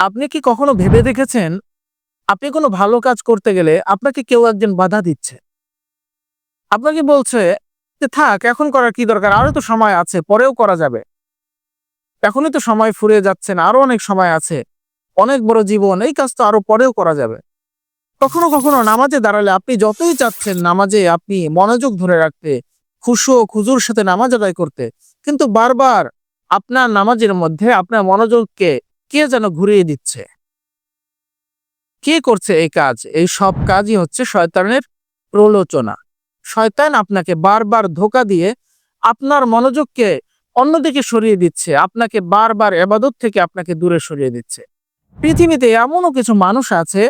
আপনি কি কখনো ভেবে দেখেছেন, আপনি কোনো ভালো কাজ করতে গেলে আপনাকে কেউ একজন বাধা দিচ্ছে? আপনাকে বলছে যে, থাক, এখন করার কি দরকার? আরও তো সময় আছে, পরেও করা যাবে। এখনই তো সময় ফুরিয়ে যাচ্ছে না, আরও অনেক সময় আছে, অনেক বড় জীবন, এই কাজ তো আরও পরেও করা যাবে। কখনো কখনো নামাজে দাঁড়ালে আপনি যতই চাচ্ছেন নামাজে আপনি মনোযোগ ধরে রাখতে, খুশু ও খুজুর সাথে নামাজ আদায় করতে, কিন্তু বারবার আপনার নামাজের মধ্যে আপনার মনোযোগকে কে যেন ঘুরিয়ে দিচ্ছে? কে করছে এই কাজ? এই সব কাজই হচ্ছে শয়তানের প্রলোচনা। শয়তান আপনাকে বারবার ধোকা দিয়ে আপনার মনোযোগকে অন্যদিকে সরিয়ে দিচ্ছে। আপনাকে বারবার এবাদত থেকে আপনাকে দূরে সরিয়ে দিচ্ছে। পৃথিবীতে এমনও কিছু মানুষ আছে,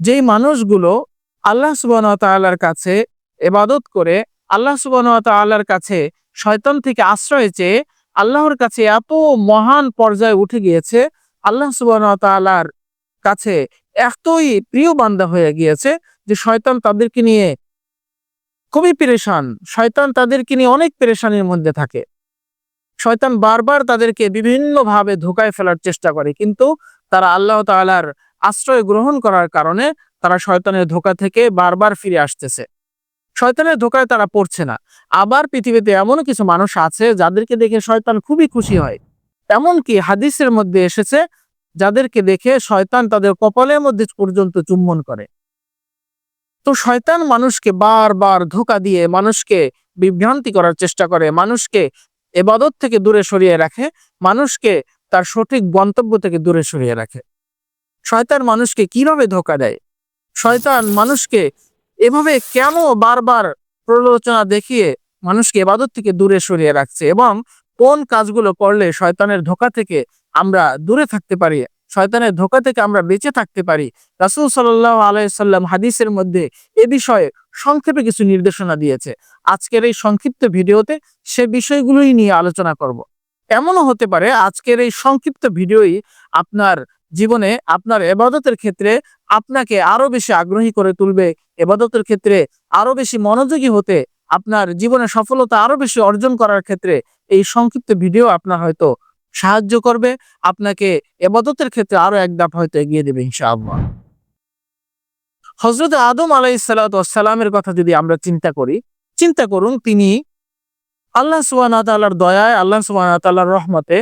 যেই মানুষগুলো আল্লাহ সুবাহ তাল্লার কাছে এবাদত করে, আল্লাহ সুবাহ তাল্লার কাছে শয়তান থেকে আশ্রয় চেয়ে আল্লাহর কাছে এত মহান পর্যায়ে উঠে গিয়েছে, আল্লাহ সুবাহ তাল্লার কাছে এতই প্রিয় বান্দা হয়ে গিয়েছে যে শয়তান তাদেরকে নিয়ে খুবই পেরেশান। শয়তান তাদেরকে নিয়ে অনেক পেরেশানির মধ্যে থাকে। শয়তান বারবার তাদেরকে বিভিন্নভাবে ধোকায় ফেলার চেষ্টা করে, কিন্তু তারা আল্লাহ তাআলার আশ্রয় গ্রহণ করার কারণে তারা শয়তানের ধোকা থেকে বারবার ফিরে আসতেছে। শয়তানের ধোকায় তারা পড়ছে না। আবার পৃথিবীতে এমনও কিছু মানুষ আছে যাদেরকে দেখে শয়তান খুবই খুশি হয়। এমনকি হাদিসের মধ্যে এসেছে, যাদেরকে দেখে শয়তান তাদের কপালের মধ্যে পর্যন্ত চুম্বন করে। তো শয়তান মানুষকে বারবার ধোকা দিয়ে মানুষকে বিভ্রান্তি করার চেষ্টা করে, মানুষকে এবাদত থেকে দূরে সরিয়ে রাখে, মানুষকে তার সঠিক গন্তব্য থেকে দূরে সরিয়ে রাখে। শয়তান মানুষকে কীভাবে ধোকা দেয়? শয়তান মানুষকে এভাবে কেন বারবার প্রলোচনা দেখিয়ে মানুষকে এবাদত থেকে দূরে সরিয়ে রাখছে এবং কোন কাজগুলো করলে শয়তানের ধোকা থেকে আমরা দূরে থাকতে পারি, শয়তানের ধোকা থেকে আমরা বেঁচে থাকতে পারি রাসুল সাল্লাহ আলাইসাল্লাম হাদিসের মধ্যে এ বিষয়ে সংক্ষেপে কিছু নির্দেশনা দিয়েছে আজকের এই সংক্ষিপ্ত ভিডিওতে সে বিষয়গুলোই নিয়ে আলোচনা করব। এমনও হতে পারে আজকের এই সংক্ষিপ্ত ভিডিওই আপনার জীবনে, আপনার এবাদতের ক্ষেত্রে আপনাকে আরও বেশি আগ্রহী করে তুলবে এবাদতের ক্ষেত্রে আরও বেশি মনোযোগী হতে আপনার জীবনে সফলতা আরও বেশি অর্জন করার ক্ষেত্রে এই সংক্ষিপ্ত ভিডিও আপনার হয়তো সাহায্য করবে। আপনাকে এবাদতের ক্ষেত্রে আরও এক ধাপ হয়তো এগিয়ে দেবে ইনশাআল্লাহ। হজরত আদম আলাই সালামের কথা যদি আমরা চিন্তা করি, চিন্তা করুন তিনি আল্লাহ সুবাহর দয়ায়, আল্লাহ সুবাহর রহমতে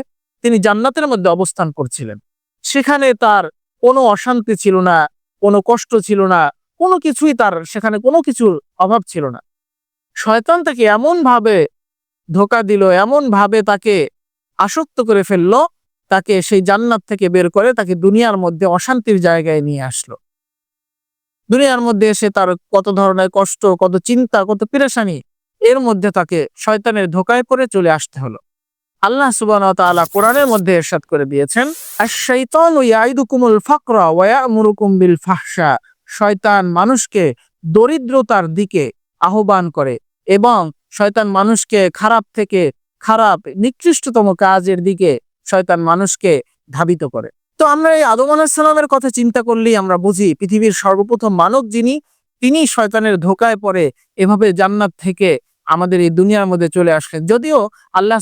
তিনি জান্নাতের মধ্যে অবস্থান করছিলেন। সেখানে তার কোনো অশান্তি ছিল না, কোনো কষ্ট ছিল না কোনো কিছুই তার সেখানে কোনো কিছুর অভাব ছিল না। শয়তান তাকে এমন ভাবে ধোকা দিল এমন ভাবে তাকে আসক্ত করে ফেলল, তাকে সেই জান্নাত থেকে বের করে তাকে দুনিয়ার মধ্যে অশান্তির জায়গায় নিয়ে আসলো। দুনিয়ার মধ্যে এসে তার কত ধরনের কষ্ট, কত চিন্তা, কত পেরেশানি, এর মধ্যে তাকে শয়তানের ধোকায় পড়ে চলে আসতে হলো। আল্লাহ সুবান কোরআনের মধ্যে এরশাদ করে দিয়েছেন, আশ-শাইতানু ইয়াইদুকুমুল ফাকরা ওয়া ইয়া'মুরুকুম বিল ফাহশা। শয়তান মানুষকে দরিদ্রতার দিকে আহ্বান করে এবং শয়তান মানুষকে খারাপ থেকে খারাপ, নিকৃষ্টতম কাজের দিকে শয়তান মানুষকে ধাবিত করে। তো আমরা এই আদম আলাহিসাল্লামের কথা চিন্তা করলেই আমরা বুঝি পৃথিবীর সর্বপ্রথম মানব যিনি, তিনি শয়তানের ধোকায় পড়ে এভাবে জান্নাত থেকে আমাদের এই দুনিয়ার মধ্যে চলে আসলেন। যদিও আল্লাহ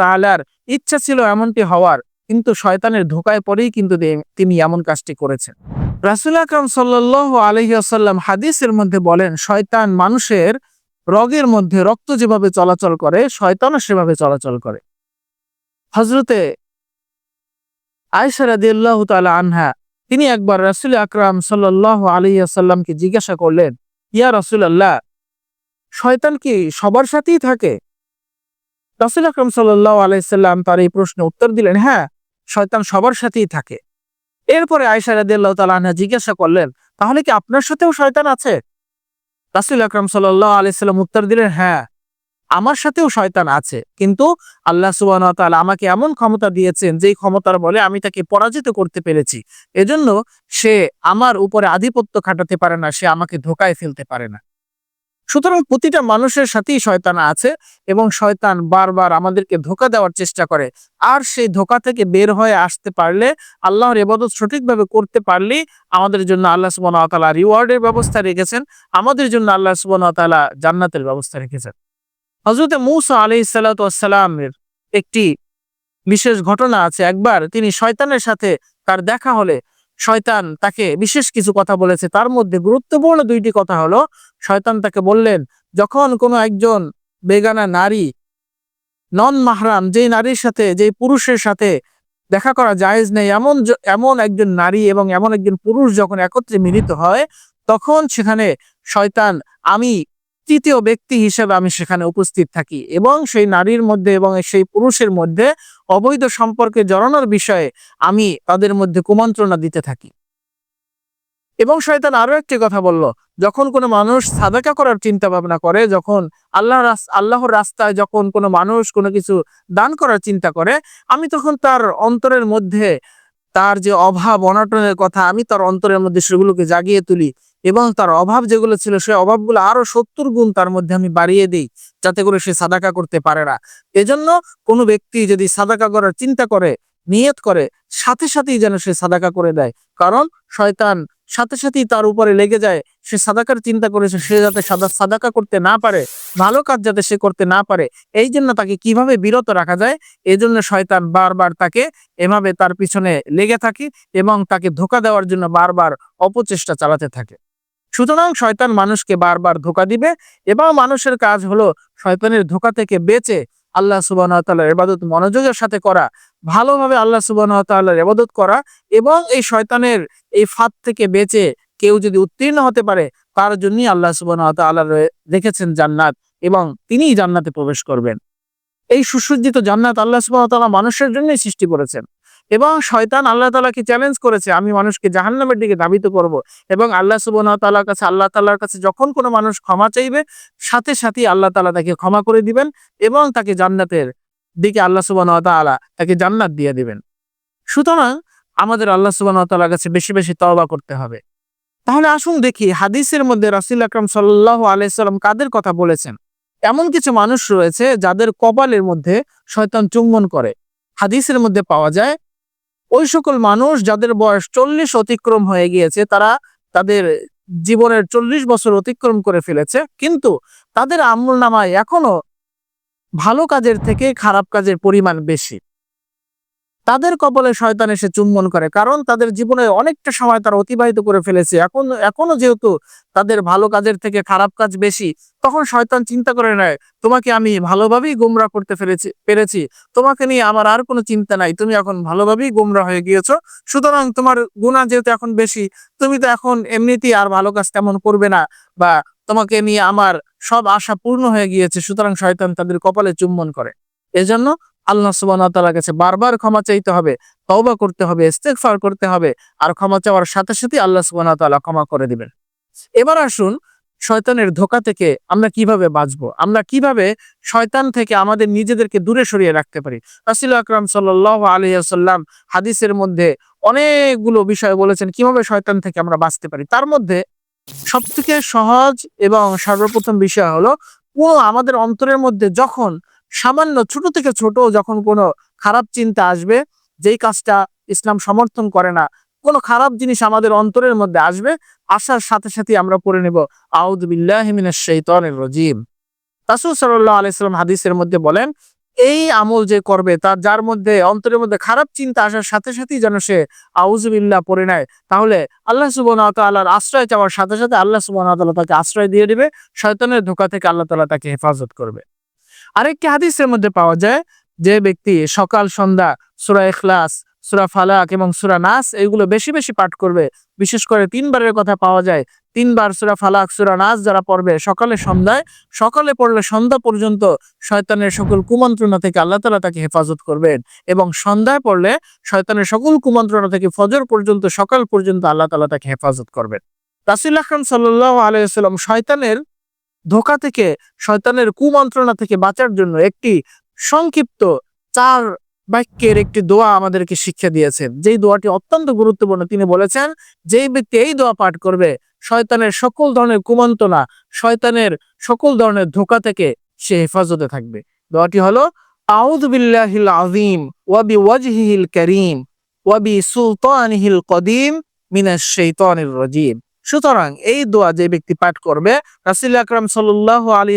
তাআলার ইচ্ছা ছিল এমনটি হওয়ার, কিন্তু শয়তানের ধোকায় পরেই কিন্তু তিনি এমন কাজটি করেছেন। রাসুল আকরম সাল্লাহ আলহিয়াসাল্লাম হাদিসের মধ্যে বলেন, শয়তান মানুষের রগের মধ্যে রক্ত যেভাবে চলাচল করে, শয়তানও সেভাবে চলাচল করে। হজরতে আয়সারাদিল্লাহ তালা আনহা, তিনি একবার রাসুল আকরাম সাল্লাহ আলহিয়াসাল্লামকে জিজ্ঞাসা করলেন, ইয়া রসুল আল্লাহ শয়তান কি সবার সাথেই থাকে? রাসুল আকরম সাল্লাহ আলাইসাল্লাম তার এই প্রশ্নে উত্তর দিলেন হ্যাঁ শয়তান সবার সাথেই থাকে। এরপরে আয়সা রাদিয়াল্লাহু তাআলা আনহা জিজ্ঞাসা করলেন, তাহলে কি আপনার সাথেও শয়তান আছে? রাসুল আকরাম সাল্লাহ আলাইসাল্লাম উত্তর দিলেন হ্যাঁ আমার সাথেও শয়তান আছে। কিন্তু আল্লাহ সুবাহ আমাকে এমন ক্ষমতা দিয়েছেন, যেই ক্ষমতার বলে আমি তাকে পরাজিত করতে পেরেছি। এজন্য সে আমার উপরে আধিপত্য খাটাতে পারে না, সে আমাকে ধোকায় ফেলতে পারে না। সুতরাং প্রতিটা মানুষের সাথেই শয়তান আছে এবং শয়তান বারবার আমাদেরকে ধোকা দেওয়ার চেষ্টা করে। আর সেই ধোকা থেকে বের হয়ে আসতে পারলে, আল্লাহর এবাদত সঠিকভাবে করতে পারলেই আমাদের জন্য আল্লাহ সুবাহ তালা রিওয়ার্ডের ব্যবস্থা রেখেছেন, আমাদের জন্য আল্লাহ সুবাহ তালা জান্নাতের ব্যবস্থা রেখেছেন। হজরতে মৌসা আলি সাল্লাতামের একটি বিশেষ ঘটনা আছে। একবার তিনি শয়তানের সাথে তার দেখা হলে শয়তান তাকে বিশেষ কিছু কথা বলেছে। তার মধ্যে গুরুত্বপূর্ণ দুইটি কথা হলো, শয়তান তাকে বললেন, যখন কোনো একজন বেগানা নারী নন মাহরাম যেই নারীর সাথে, যেই পুরুষের সাথে দেখা করা জায়েজ নেই, এমন এমন একজন নারী এবং এমন একজন পুরুষ যখন একত্রে মিলিত হয়, তখন সেখানে শয়তান, আমি তৃতীয় ব্যক্তি হিসেবে আমি সেখানে উপস্থিত থাকি এবং সেই নারীর মধ্যে এবং সেই পুরুষের মধ্যে অবৈধ সম্পর্কে জড়ানোর বিষয়ে আমি তাদের মধ্যে কুমন্ত্রণা দিতে থাকি। এবং শয়তান আরও একটি কথা বলল, যখন কোনো মানুষ সাদাকা করার চিন্তা ভাবনা করে, যখন আল্লাহ আল্লাহর রাস্তায় যখন কোনো মানুষ কোনো কিছু দান করার চিন্তা করে, আমি তখন তার অন্তরের মধ্যে তার যে অভাব, অনাটনের কথা, আমি তার অন্তরের মধ্যে সেগুলোকে জাগিয়ে তুলি। এবং তার অভাব যেগুলো ছিল, সে অভাবগুলো আরও সত্তর গুণ তার মধ্যে আমি বাড়িয়ে দিই, যাতে করে সে সাদাকা করতে পারে না। এজন্য কোনো ব্যক্তি যদি সাদাকা করার চিন্তা করে, নিয়ত করে, সাথে সাথেই যেন সে সাদাকা করে দেয়। কারণ শয়তান সাথে সাথেই তার উপরে লেগে যায়, সে সাদাকার চিন্তা করেছে, সে যাতে সাদা সাদাকা করতে না পারে, ভালো কাজ যাতে সে করতে না পারে, এই জন্য তাকে কীভাবে বিরত রাখা যায়? এই জন্য শয়তান বারবার তাকে এভাবে তার পিছনে লেগে থাকে এবং তাকে ধোকা দেওয়ার জন্য বারবার অপচেষ্টা চালাতে থাকে। সুতরাং শয়তান মানুষকে বারবার ধোকা দিবে এবং মানুষের কাজ হলো শয়তানের ধোকা থেকে বেঁচে আল্লাহ সুবাহ এবাদত মনোযোগের সাথে করা, ভালোভাবে আল্লাহ সুবাহ এবাদত করা এবং এই শয়তানের এই ফাঁদ থেকে বেঁচে কেউ যদি উত্তীর্ণ হতে পারে তার জন্যই আল্লাহ সুবাহ রেখেছেন জান্নাত এবং তিনিই জান্নাতে প্রবেশ করবেন। এই সুসজ্জিত জান্নাত আল্লাহ সুবাহ মানুষের জন্যই সৃষ্টি করেছেন। এবং শয়তান আল্লাহ তালাকে চ্যালেঞ্জ করেছে, আমি মানুষকে জাহান্নামের দিকে দাবিত করব। এবং আল্লাহ সুবাহ তাল্লাহর কাছে, আল্লাহ তাল্লাহর কাছে যখন কোনো মানুষ ক্ষমা চাইবে, সাথে সাথেই আল্লাহ তালা তাকে ক্ষমা করে দিবেন এবং তাকে জান্নাতের দিকে আল্লাহ সুবাহ তাআলা তাকে জান্নাত দিয়ে দিবেন। সুতরাং আমাদের আল্লাহ সুবাহ তাআলার কাছে বেশি বেশি তওবা করতে হবে। তাহলে আসুন দেখি, হাদিসের মধ্যে রাসূল আকরাম সাল্লাল্লাহু আলাইসাল্লাম কাদের কথা বলেছেন? এমন কিছু মানুষ রয়েছে যাদের কপালের মধ্যে শয়তান চুম্বন করে। হাদিসের মধ্যে পাওয়া যায় ওই সকল মানুষ যাদের বয়স চল্লিশ অতিক্রম হয়ে গিয়েছে, তারা তাদের জীবনের চল্লিশ বছর অতিক্রম করে ফেলেছে। কিন্তু তাদের আমল নামায় এখনও ভালো কাজের থেকে খারাপ কাজের পরিমাণ বেশি। তাদের কপালে শয়তান এসে চুম্বন করে, কারণ তাদের জীবনে অনেকটা সময় তারা অতিবাহিত করে ফেলেছে। এখন, এখনও যেহেতু তাদের ভালো কাজের থেকে খারাপ কাজ বেশি, তখন শয়তান চিন্তা করে নেয়, তোমাকে আমি ভালোভাবেই গোমরা করতে ফেলেছি, পেরেছি। তোমাকে নিয়ে আমার আর কোনো চিন্তা নাই। তুমি এখন ভালোভাবেই গোমরা হয়ে গিয়েছো। সুতরাং তোমার গুণা যেহেতু এখন বেশি, তুমি তো এখন এমনিতেই আর ভালো কাজ তেমন করবে না বা তোমাকে নিয়ে আমার সব আশা পূর্ণ হয়ে গিয়েছে। সুতরাং শয়তান তাদের কপালে চুম্বন করে। এজন্য আল্লাহ ওয়া কাছে বারবার ক্ষমা চাইতে হবে, তওবা করতে হবে, ইস্তেগফার করতে হবে আর ক্ষমা চাওয়ার সাথে সাথে আল্লাহ ওয়া ক্ষমা করে দিবেন। এবার আসুন শয়তানের ধোকা থেকে আমরা কীভাবে বাঁচবো? আমরা কীভাবে শয়তান থেকে আমাদের নিজেদেরকে দূরে সরিয়ে রাখতে পারি? রাসূল আকরাম সাল্লাল্লাহু আলাইহি ওয়াসাল্লাম হাদিসের মধ্যে অনেকগুলো বিষয় বলেছেন কীভাবে শয়তান থেকে আমরা বাঁচতে পারি। তার মধ্যে সবথেকে সহজ এবং সর্বপ্রথম বিষয় হলো, কোনো আমাদের অন্তরের মধ্যে যখন সামান্য ছোট থেকে ছোট যখন কোনো খারাপ চিন্তা আসবে, যেই কাজটা ইসলাম সমর্থন করে না, কোনো খারাপ জিনিস আমাদের অন্তরের মধ্যে আসবে, আসার সাথে সাথে আমরা পড়ে নেব আউদ বিল্লাহি মিনাশ শাইতানির রাজিম। রাসূল সাল্লাল্লাহু আলাইহি সাল্লাম হাদিসের মধ্যে বলেন, এই আমল যে করবে, তার, যার মধ্যে, অন্তরের মধ্যে খারাপ চিন্তা আসার সাথে সাথেই যেন সে আউজুবিল্লাহ পড়ে নেয়, তাহলে আল্লাহ ওয়া তাআলার আশ্রয় চাওয়ার সাথে সাথে আল্লাহ ওয়া তাআলা তাকে আশ্রয় দিয়ে দিবে, শয়তানের ধোকা থেকে আল্লাহ তাআলা তাকে হেফাজত করবে। আরেকটি হাদিসের মধ্যে পাওয়া যায় যে ব্যক্তি সকাল, সন্ধ্যা, সূরা ইখলাস, সূরা ফালাক এবং সুরা নাস এগুলো বেশি বেশি পাঠ করবে। বিশেষ করে তিনবারের কথা পাওয়া যায়, তিনবার সুরা ফালাক, সুরা নাস যারা পড়বে সকালে, সন্ধ্যায়, সকালে পড়লে সন্ধ্যা পর্যন্ত শয়তানের সকল কুমন্ত্রণা থেকে আল্লাহ তালা তাকে হেফাজত করবেন এবং সন্ধ্যায় পড়লে শয়তানের সকল কুমন্ত্রণা থেকে ফজর পর্যন্ত, সকাল পর্যন্ত আল্লাহ তাআলা তাকে হেফাজত করবেন। রাসূল আকরাম সাল্লাল্লাহু আলাইহি ওয়াসাল্লাম শয়তানের ধোকা থেকে, শয়তানের কুমন্ত্রণা থেকে বাঁচার জন্য একটি সংক্ষিপ্ত চার বাক্যের একটি দোয়া আমাদেরকে শিক্ষা দিয়েছেন। যেই দোয়াটি অত্যন্ত গুরুত্বপূর্ণ, তিনি বলেছেন, যেই ব্যক্তি এই দোয়া পাঠ করবে, শয়তানের সকল ধরনের কুমন্ত্রণা, শয়তানের সকল ধরনের ধোকা থেকে সে হেফাজতে থাকবে। দোয়াটি হলো, আউযু বিল্লাহিল আযীম ওয়া বিওয়াজহিল কারীম ওয়া বিসুলতানিহিল কদিম মিনাশ শাইতানির রাজীম। সুতরাং এই দোয়া যে ব্যক্তি পাঠ করবে, রাসুল আকরাম সাল্লাহ আলী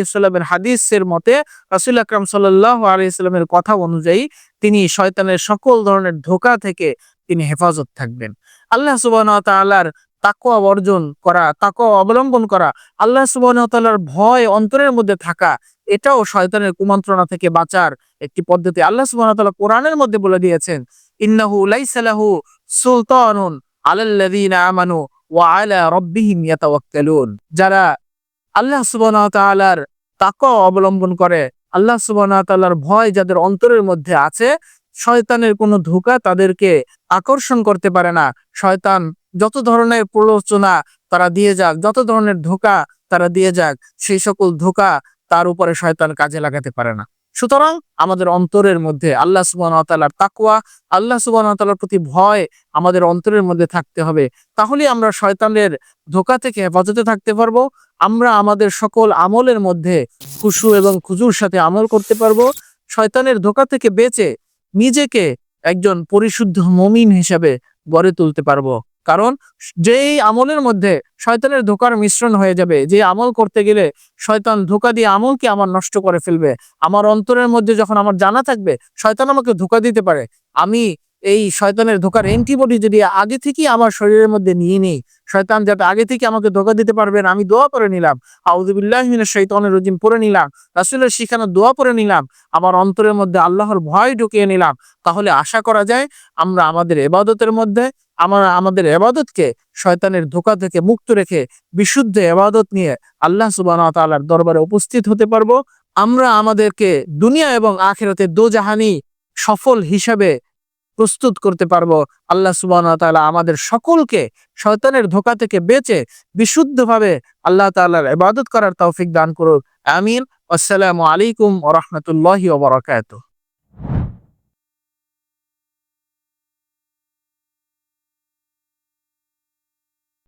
হাদিসের মতে, রাসুল আকরাম সাল্লাহ আলী কথা অনুযায়ী তিনি শয়তানের সকল ধরনের ধোকা থেকে তিনি হেফাজত থাকবেন। আল্লাহ সুবাহ তাকওয়া অর্জন করা, তাকওয়া অবলম্বন করা, আল্লাহ সুবাহতালার ভয় অন্তরের মধ্যে থাকা, এটাও শয়তানের কুমন্ত্রণা থেকে বাঁচার একটি পদ্ধতি। আল্লাহ সুবাহ তাআলা কোরআনের মধ্যে বলে দিয়েছেন, ইন্নাহু লাইসা লাহু সুলতানুন আলাল্লাযীনা আমানু ওয়া আলা রাব্বিহিম যারা আল্লাহ সুবহানাহু ওয়া তাআলার অবলম্বন করে, আল্লাহ সুবহানাহু ওয়া ভয় যাদের অন্তরের মধ্যে আছে, শয়তানের কোনো ধোঁকা তাদেরকে আকর্ষণ করতে পারে না। শয়তান যত ধরনের প্রলোচনা তারা দিয়ে যাক, যত ধরনের ধোঁকা তারা দিয়ে যাক, সেই সকল ধোঁকা তার উপরে শয়তান কাজে লাগাতে পারে না। সুতরাং আমাদের অন্তরের মধ্যে আল্লাহ তাআলার তাকওয়া, আল্লাহ ওয়া প্রতি ভয় আমাদের অন্তরের মধ্যে থাকতে হবে। তাহলে আমরা শয়তানের ধোকা থেকে হেফাজতে থাকতে পারব, আমরা আমাদের সকল আমলের মধ্যে খুশু এবং খুজুর সাথে আমল করতে পারব। শয়তানের ধোকা থেকে বেঁচে নিজেকে একজন পরিশুদ্ধ মমিন হিসাবে গড়ে তুলতে পারব। কারণ যেই আমলের মধ্যে শয়তানের ধোকার মিশ্রণ হয়ে যাবে যে আমল করতে গেলে শয়তান ধোকা দিয়ে আমলকে আমার নষ্ট করে ফেলবে, আমার অন্তরের মধ্যে যখন আমার জানা থাকবে, শয়তান আমাকে ধোকা দিতে পারে। আমি এই শয়তানের ধোকার অ্যান্টিবডি যদি আগে থেকেই আমার শরীরের মধ্যে নিয়ে নেই, শয়তান যাতে আগে থেকে আমাকে ধোকা দিতে পারবেন আমি দোয়া করে নিলাম। আউদুবিল্লাহ শৈতানের রজিম পরে নিলাম, রাসুলের শিখানো দোয়া পরে নিলাম, আমার অন্তরের মধ্যে আল্লাহর ভয় ঢুকিয়ে নিলাম। তাহলে আশা করা যায় আমরা আমাদের এবাদতের মধ্যে, আমার, আমাদের এবাদতকে শয়তানের ধোকা থেকে মুক্ত রেখে বিশুদ্ধ এবাদত নিয়ে আল্লাহ সুবাহ তাআলার দরবারে উপস্থিত হতে পারব। আমরা আমাদেরকে দুনিয়া এবং আখেরাতে দোজাহানি সফল হিসাবে প্রস্তুত করতে পারব। আল্লাহ সুবাহ আমাদের সকলকে শয়তানের ধোকা থেকে বেঁচে বিশুদ্ধভাবে আল্লাহ তাল্লাহর ইবাদত করার তৌফিক দান করুক। আমিন। আসসালামু আলাইকুম ওয়া ওবরাকাত